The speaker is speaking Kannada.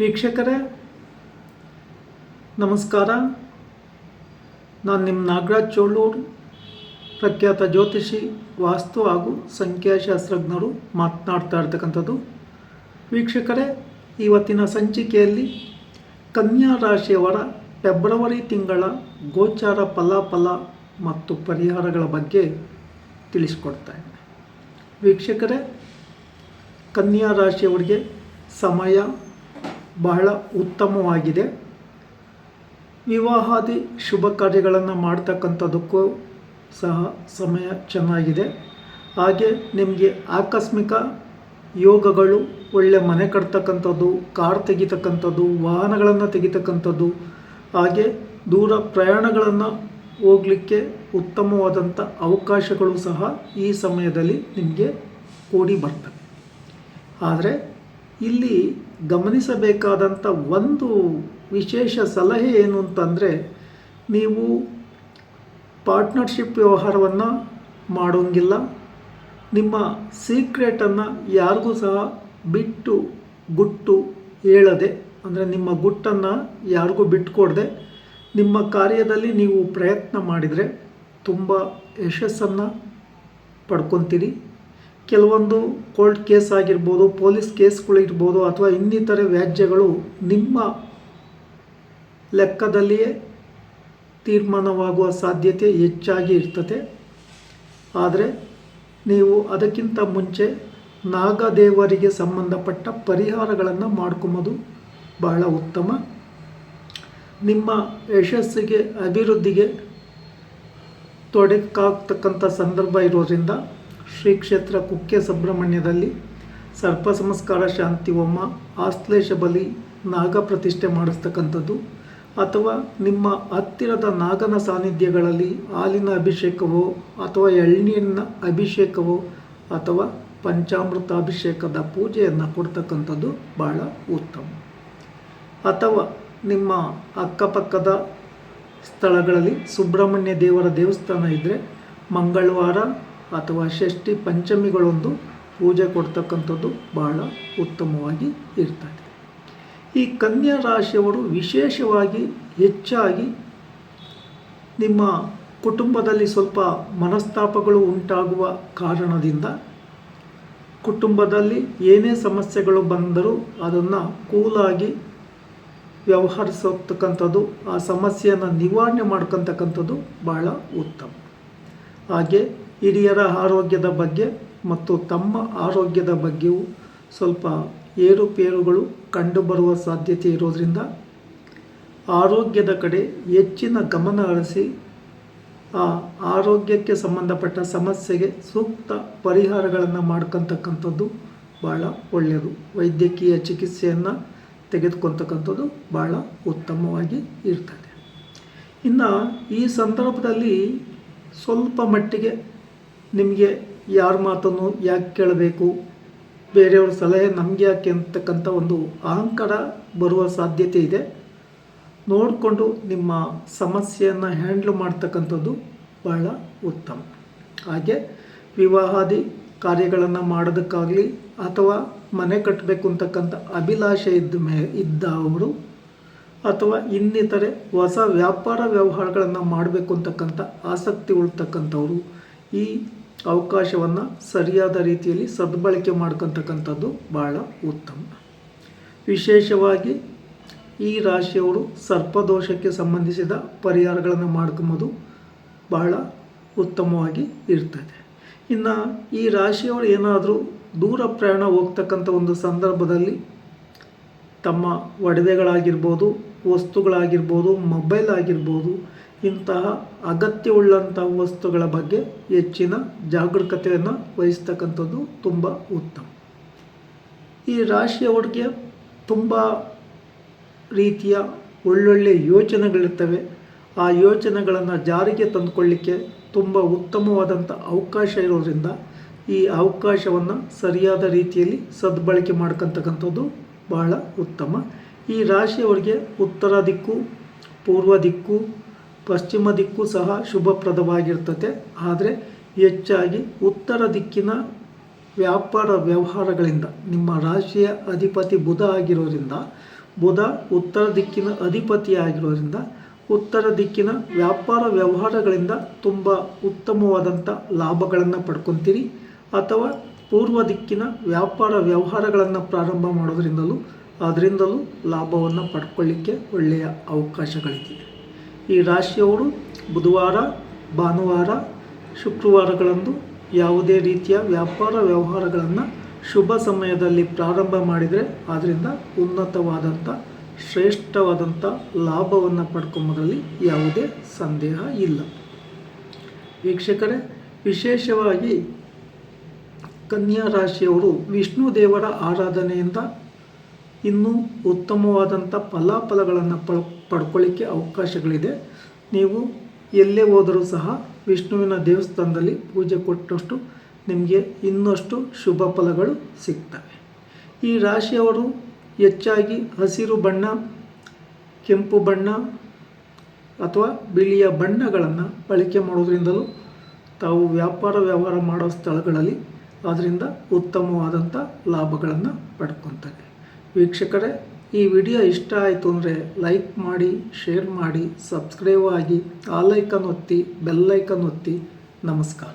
ವೀಕ್ಷಕರೇ, ನಮಸ್ಕಾರ. ನಾನು ನಿಮ್ಮ ನಾಗರಾಜ್ ಚೋಳೂರು, ಪ್ರಖ್ಯಾತ ಜ್ಯೋತಿಷಿ, ವಾಸ್ತು ಹಾಗೂ ಸಂಖ್ಯಾಶಾಸ್ತ್ರಜ್ಞರು ಮಾತನಾಡ್ತಾ ಇರ್ತಕ್ಕಂಥದ್ದು. ವೀಕ್ಷಕರೇ, ಇವತ್ತಿನ ಸಂಚಿಕೆಯಲ್ಲಿ ಕನ್ಯಾ ರಾಶಿಯವರ ಫೆಬ್ರವರಿ ತಿಂಗಳ ಗೋಚಾರ ಫಲಾಫಲ ಮತ್ತು ಪರಿಹಾರಗಳ ಬಗ್ಗೆ ತಿಳಿಸ್ಕೊಡ್ತಾ ಇದ್ದೇನೆ. ವೀಕ್ಷಕರೇ, ಕನ್ಯಾ ರಾಶಿಯವರಿಗೆ ಸಮಯ ಬಹಳ ಉತ್ತಮವಾಗಿದೆ. ವಿವಾಹಾದಿ ಶುಭ ಕಾರ್ಯಗಳನ್ನು ಮಾಡ್ತಕ್ಕಂಥದ್ದಕ್ಕೂ ಸಹ ಸಮಯ ಚೆನ್ನಾಗಿದೆ. ಹಾಗೆ ನಿಮಗೆ ಆಕಸ್ಮಿಕ ಯೋಗಗಳು, ಒಳ್ಳೆ ಮನೆ ಕಟ್ತಕ್ಕಂಥದ್ದು, ಕಾರ್ ತೆಗಿತಕ್ಕಂಥದ್ದು, ವಾಹನಗಳನ್ನು ತೆಗಿತಕ್ಕಂಥದ್ದು, ಹಾಗೆ ದೂರ ಪ್ರಯಾಣಗಳನ್ನು ಹೋಗಲಿಕ್ಕೆ ಉತ್ತಮವಾದಂಥ ಅವಕಾಶಗಳು ಸಹ ಈ ಸಮಯದಲ್ಲಿ ನಿಮಗೆ ಕೂಡಿ ಬರ್ತವೆ. ಆದರೆ ಇಲ್ಲಿ ಗಮನಿಸಬೇಕಾದಂಥ ಒಂದು ವಿಶೇಷ ಸಲಹೆ ಏನು ಅಂತಂದರೆ ನೀವು ಪಾರ್ಟ್ನರ್ಶಿಪ್ ವ್ಯವಹಾರವನ್ನು ಮಾಡೋಂಗಿಲ್ಲ. ನಿಮ್ಮ ಸೀಕ್ರೆಟನ್ನು ಯಾರಿಗೂ ಸಹ ಬಿಟ್ಟು ಗುಟ್ಟು ಹೇಳದೆ, ಅಂದರೆ ನಿಮ್ಮ ಗುಟ್ಟನ್ನು ಯಾರಿಗೂ ಬಿಟ್ಕೊಡದೆ, ನಿಮ್ಮ ಕಾರ್ಯದಲ್ಲಿ ನೀವು ಪ್ರಯತ್ನ ಮಾಡಿದರೆ ತುಂಬ ಯಶಸ್ಸನ್ನು ಪಡ್ಕೊತೀರಿ. ಕೆಲವೊಂದು ಕೋರ್ಟ್ ಕೇಸ್ ಆಗಿರ್ಬೋದು, ಪೊಲೀಸ್ ಕೇಸ್ಗಳಿರ್ಬೋದು ಅಥವಾ ಇನ್ನಿತರೆ ವ್ಯಾಜ್ಯಗಳು ನಿಮ್ಮ ಲೆಕ್ಕದಲ್ಲಿಯೇ ತೀರ್ಮಾನವಾಗುವ ಸಾಧ್ಯತೆ ಹೆಚ್ಚಾಗಿ ಇರ್ತದೆ. ಆದರೆ ನೀವು ಅದಕ್ಕಿಂತ ಮುಂಚೆ ನಾಗದೇವರಿಗೆ ಸಂಬಂಧಪಟ್ಟ ಪರಿಹಾರಗಳನ್ನು ಮಾಡ್ಕೊಂಬೋದು ಬಹಳ ಉತ್ತಮ. ನಿಮ್ಮ ಯಶಸ್ಸಿಗೆ, ಅಭಿವೃದ್ಧಿಗೆ ತೊಡಕಾಗ್ತಕ್ಕಂಥ ಸಂದರ್ಭ ಇರೋದ್ರಿಂದ ಶ್ರೀ ಕ್ಷೇತ್ರ ಕುಕ್ಕೆ ಸುಬ್ರಹ್ಮಣ್ಯದಲ್ಲಿ ಸರ್ಪ ಸಂಸ್ಕಾರ ಶಾಂತಿ ಹೋಮ, ಆಶ್ಲೇಷ ಬಲಿ, ನಾಗ ಪ್ರತಿಷ್ಠೆ ಮಾಡಿಸ್ತಕ್ಕಂಥದ್ದು. ಅಥವಾ ನಿಮ್ಮ ಹತ್ತಿರದ ನಾಗನ ಸಾನ್ನಿಧ್ಯಗಳಲ್ಲಿ ಹಾಲಿನ ಅಭಿಷೇಕವೋ ಅಥವಾ ಎಳ್ನೀರಿನ ಅಭಿಷೇಕವೋ ಅಥವಾ ಪಂಚಾಮೃತ ಅಭಿಷೇಕದ ಪೂಜೆಯನ್ನು ಕೊಡ್ತಕ್ಕಂಥದ್ದು ಬಹಳ ಉತ್ತಮ. ಅಥವಾ ನಿಮ್ಮ ಅಕ್ಕಪಕ್ಕದ ಸ್ಥಳಗಳಲ್ಲಿ ಸುಬ್ರಹ್ಮಣ್ಯ ದೇವರ ದೇವಸ್ಥಾನ ಇದ್ದರೆ ಮಂಗಳವಾರ ಅಥವಾ ಷಷ್ಠಿ ಪಂಚಮಿಗಳೊಂದು ಪೂಜೆ ಕೊಡ್ತಕ್ಕಂಥದ್ದು ಬಹಳ ಉತ್ತಮವಾಗಿ ಇರ್ತದೆ. ಈ ಕನ್ಯಾ ರಾಶಿಯವರು ವಿಶೇಷವಾಗಿ ಹೆಚ್ಚಾಗಿ ನಿಮ್ಮ ಕುಟುಂಬದಲ್ಲಿ ಸ್ವಲ್ಪ ಮನಸ್ತಾಪಗಳು ಉಂಟಾಗುವ ಕಾರಣದಿಂದ ಕುಟುಂಬದಲ್ಲಿ ಏನೇ ಸಮಸ್ಯೆಗಳು ಬಂದರೂ ಅದನ್ನು ಕೂಲಾಗಿ ವ್ಯವಹರಿಸತಕ್ಕಂಥದ್ದು, ಆ ಸಮಸ್ಯೆಯನ್ನು ನಿವಾರಣೆ ಮಾಡ್ಕೊತಕ್ಕಂಥದ್ದು ಬಹಳ ಉತ್ತಮ. ಹಾಗೆ ಹಿರಿಯರ ಆರೋಗ್ಯದ ಬಗ್ಗೆ ಮತ್ತು ತಮ್ಮ ಆರೋಗ್ಯದ ಬಗ್ಗೆಯೂ ಸ್ವಲ್ಪ ಏರುಪೇರುಗಳು ಕಂಡುಬರುವ ಸಾಧ್ಯತೆ ಇರೋದರಿಂದ ಆರೋಗ್ಯದ ಕಡೆ ಹೆಚ್ಚಿನ ಗಮನ ಹರಿಸಿ ಆ ಆರೋಗ್ಯಕ್ಕೆ ಸಂಬಂಧಪಟ್ಟ ಸಮಸ್ಯೆಗೆ ಸೂಕ್ತ ಪರಿಹಾರಗಳನ್ನು ಮಾಡ್ಕೊತಕ್ಕಂಥದ್ದು ಭಾಳ ಒಳ್ಳೆಯದು. ವೈದ್ಯಕೀಯ ಚಿಕಿತ್ಸೆಯನ್ನು ತೆಗೆದುಕೊತಕ್ಕಂಥದ್ದು ಭಾಳ ಉತ್ತಮವಾಗಿ ಇರ್ತದೆ. ಇನ್ನು ಈ ಸಂದರ್ಭದಲ್ಲಿ ಸ್ವಲ್ಪ ಮಟ್ಟಿಗೆ ನಿಮಗೆ ಯಾರ ಮಾತನ್ನು ಯಾಕೆ ಕೇಳಬೇಕು? ಬೇರೆಯವ್ರ ಸಲಹೆ ನಮಗೆ ಯಾಕೆ ಅಂತಕ್ಕಂಥ ಒಂದು ಅಹಂಕಾರ ಬರುವ ಸಾಧ್ಯತೆ ಇದೆ. ನೋಡಿಕೊಂಡು ನಿಮ್ಮ ಸಮಸ್ಯೆಯನ್ನು ಹ್ಯಾಂಡ್ಲ್ ಮಾಡ್ತಕ್ಕಂಥದ್ದು ಬಹಳ ಉತ್ತಮ. ಹಾಗೆ ವಿವಾಹಾದಿ ಕಾರ್ಯಗಳನ್ನು ಮಾಡೋದಕ್ಕಾಗಲಿ ಅಥವಾ ಮನೆ ಕಟ್ಟಬೇಕು ಅಂತಕ್ಕಂಥ ಅಭಿಲಾಷೆ ಇದ್ದ ಮೇ, ಇದ್ದವರು ಅಥವಾ ಇನ್ನಿತರೆ ಹೊಸ ವ್ಯಾಪಾರ ವ್ಯವಹಾರಗಳನ್ನು ಮಾಡಬೇಕು ಅಂತಕ್ಕಂಥ ಆಸಕ್ತಿ ಉಳ್ತಕ್ಕಂಥವ್ರು ಈ ಅವಕಾಶವನ್ನು ಸರಿಯಾದ ರೀತಿಯಲ್ಲಿ ಸದ್ಬಳಕೆ ಮಾಡ್ಕೊತಕ್ಕಂಥದ್ದು ಭಾಳ ಉತ್ತಮ. ವಿಶೇಷವಾಗಿ ಈ ರಾಶಿಯವರು ಸರ್ಪದೋಷಕ್ಕೆ ಸಂಬಂಧಿಸಿದ ಪರಿಹಾರಗಳನ್ನು ಮಾಡ್ಕೊಂಬೋದು ಬಹಳ ಉತ್ತಮವಾಗಿ ಇರ್ತದೆ. ಇನ್ನು ಈ ರಾಶಿಯವರು ಏನಾದರೂ ದೂರ ಪ್ರಯಾಣ ಹೋಗ್ತಕ್ಕಂಥ ಒಂದು ಸಂದರ್ಭದಲ್ಲಿ ತಮ್ಮ ಒಡವೆಗಳಾಗಿರ್ಬೋದು, ವಸ್ತುಗಳಾಗಿರ್ಬೋದು, ಮೊಬೈಲ್ ಆಗಿರ್ಬೋದು ಇಂತಹ ಅಗತ್ಯವುಳ್ಳಂಥ ವಸ್ತುಗಳ ಬಗ್ಗೆ ಹೆಚ್ಚಿನ ಜಾಗರೂಕತೆಯನ್ನು ವಹಿಸ್ತಕ್ಕಂಥದ್ದು ತುಂಬ ಉತ್ತಮ. ಈ ರಾಶಿಯವರಿಗೆ ತುಂಬ ರೀತಿಯ ಒಳ್ಳೊಳ್ಳೆ ಯೋಚನೆಗಳಿರ್ತವೆ. ಆ ಯೋಚನೆಗಳನ್ನು ಜಾರಿಗೆ ತಂದುಕೊಳ್ಳಿಕ್ಕೆ ತುಂಬ ಉತ್ತಮವಾದಂಥ ಅವಕಾಶ ಇರೋದರಿಂದ ಈ ಅವಕಾಶವನ್ನು ಸರಿಯಾದ ರೀತಿಯಲ್ಲಿ ಸದ್ಬಳಕೆ ಮಾಡ್ಕೊತಕ್ಕಂಥದ್ದು ಬಹಳ ಉತ್ತಮ. ಈ ರಾಶಿಯವರಿಗೆ ಉತ್ತರ ದಿಕ್ಕು, ಪೂರ್ವ ದಿಕ್ಕು ಪಶ್ಚಿಮ ದಿಕ್ಕು ಸಹ ಶುಭಪ್ರದವಾಗಿರ್ತದೆ. ಆದರೆ ಹೆಚ್ಚಾಗಿ ಉತ್ತರ ದಿಕ್ಕಿನ ವ್ಯಾಪಾರ ವ್ಯವಹಾರಗಳಿಂದ, ನಿಮ್ಮ ರಾಶಿಯ ಅಧಿಪತಿ ಬುಧ ಆಗಿರೋದ್ರಿಂದ, ಬುಧ ಉತ್ತರ ದಿಕ್ಕಿನ ಅಧಿಪತಿಯಾಗಿರೋದ್ರಿಂದ ಉತ್ತರ ದಿಕ್ಕಿನ ವ್ಯಾಪಾರ ವ್ಯವಹಾರಗಳಿಂದ ತುಂಬ ಉತ್ತಮವಾದಂಥ ಲಾಭಗಳನ್ನು ಪಡ್ಕೊತೀರಿ. ಅಥವಾ ಪೂರ್ವ ದಿಕ್ಕಿನ ವ್ಯಾಪಾರ ವ್ಯವಹಾರಗಳನ್ನು ಪ್ರಾರಂಭ ಮಾಡೋದ್ರಿಂದಲೂ ಅದರಿಂದಲೂ ಲಾಭವನ್ನು ಪಡ್ಕೊಳ್ಳಿಕ್ಕೆ ಒಳ್ಳೆಯ ಅವಕಾಶಗಳಿದೆ. ಈ ರಾಶಿಯವರು ಬುಧವಾರ, ಭಾನುವಾರ, ಶುಕ್ರವಾರಗಳಂದು ಯಾವುದೇ ರೀತಿಯ ವ್ಯಾಪಾರ ವ್ಯವಹಾರಗಳನ್ನು ಶುಭ ಸಮಯದಲ್ಲಿ ಪ್ರಾರಂಭ ಮಾಡಿದರೆ ಅದರಿಂದ ಉನ್ನತವಾದಂಥ ಶ್ರೇಷ್ಠವಾದಂಥ ಲಾಭವನ್ನು ಪಡ್ಕೊಂಬುದರಲ್ಲಿ ಯಾವುದೇ ಸಂದೇಹ ಇಲ್ಲ. ವೀಕ್ಷಕರೇ, ವಿಶೇಷವಾಗಿ ಕನ್ಯಾ ರಾಶಿಯವರು ವಿಷ್ಣು ದೇವರ ಆರಾಧನೆಯಿಂದ ಇನ್ನೂ ಉತ್ತಮವಾದಂಥ ಫಲಾಫಲಗಳನ್ನು ಪಡ್, ಪಡ್ಕೊಳ್ಳಿಕ್ಕೆ ಅವಕಾಶಗಳಿದೆ. ನೀವು ಎಲ್ಲೇ ಹೋದರೂ ಸಹ ವಿಷ್ಣುವಿನ ದೇವಸ್ಥಾನದಲ್ಲಿ ಪೂಜೆ ಕೊಟ್ಟಷ್ಟು ನಿಮಗೆ ಇನ್ನಷ್ಟು ಶುಭ ಫಲಗಳು ಸಿಗ್ತವೆ. ಈ ರಾಶಿಯವರು ಹೆಚ್ಚಾಗಿ ಹಸಿರು ಬಣ್ಣ, ಕೆಂಪು ಬಣ್ಣ ಅಥವಾ ಬಿಳಿಯ ಬಣ್ಣಗಳನ್ನು ಬಳಕೆ ಮಾಡೋದ್ರಿಂದಲೂ ತಾವು ವ್ಯಾಪಾರ ವ್ಯವಹಾರ ಮಾಡೋ ಸ್ಥಳಗಳಲ್ಲಿ ಅದರಿಂದ ಉತ್ತಮವಾದಂಥ ಲಾಭಗಳನ್ನು ಪಡ್ಕೊತಾರೆ ವೀಕ್ಷಕರೇ, ಈ ವಿಡಿಯೋ ಇಷ್ಟ ಆಯಿತು ಅಂದರೆ ಲೈಕ್ ಮಾಡಿ, ಶೇರ್ ಮಾಡಿ, ಸಬ್ಸ್ಕ್ರೈಬ್ ಆಗಿ ಆಲೈಕನ್ ಒತ್ತಿ ಬೆಲ್ಲೈಕನ್ ಒತ್ತಿ. ನಮಸ್ಕಾರ.